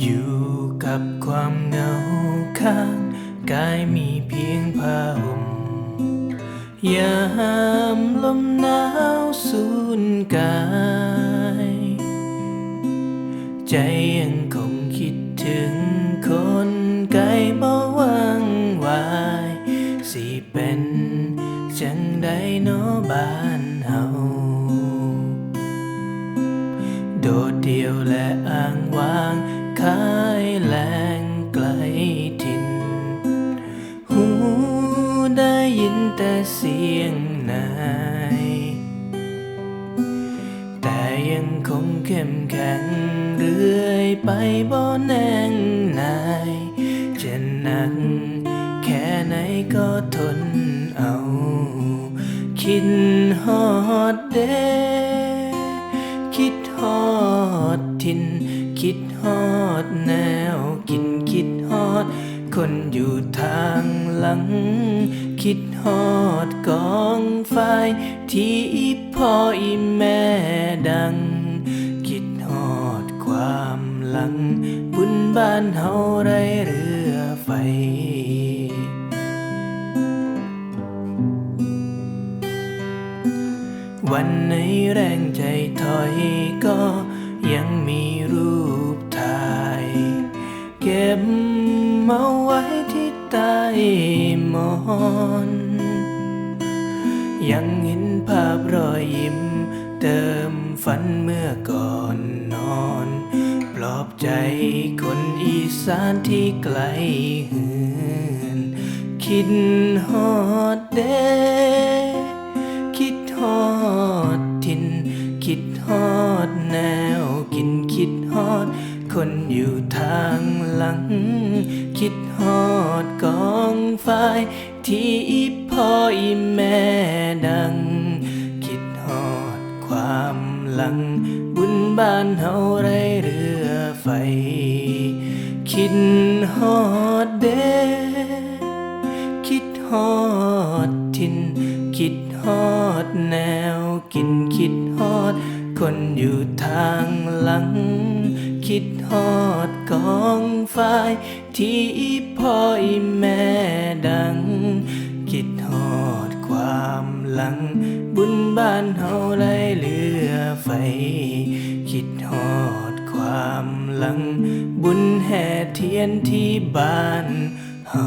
อยู่กับความเหงาข้างกายมีเพียงผ้าห่มยามลมหนาวสูนกาย ใจยังคงคิดถึงคนไกลบ่ว่างวาย สิเป็นจังใดเนอบ้านเฮาโดดเดี่ยวและอ้าง นแต่เสียงนาย แต่ยังคงเข้มแข็งเรื่อยไปบ่แน่งนาย จะหนักแค่ไหนก็ทนเอา คิดฮอดเดคิดฮอดทิน คิดฮอดแนวกินคิดฮอด คนอยู่ทางหลัง คิดฮอดกองไฟที่อีพ่ออีแม่ดัง คิดฮอดความหลังบุญบ้านเฮาไรเรือไฟวันในแรงใจถอยก็ยังมีรูปถ่าย เก็บ มาไว้ที่ใต้หมอนยังเห็นภาพรอยยิ้ม เติมฝันเมื่อก่อนนอน ปลอบใจคนอีสานที่ไกลหืนคิดฮอดเดคิดฮอดทิน คิดฮอดแนวกินคิดฮอด คนอยู่ทางหลัง คิดฮอดกองไฟที่อีพ่ออีแม่ดัง คิดฮอดความหลัง บุญบ้านเฮาไรเรือไฟ คิดฮอดเดคิดฮอดทิน คิดฮอดแนวกินคิดฮอดคนอยู่ทางหลัง คิดฮอดกองไฟที่พ่ออแม่ดัง คิดฮอดความหลัง บุญบ้านเฮาไรเรือไฟ คิดฮอดความหลัง บุญแห่เทียนที่บ้านเฮา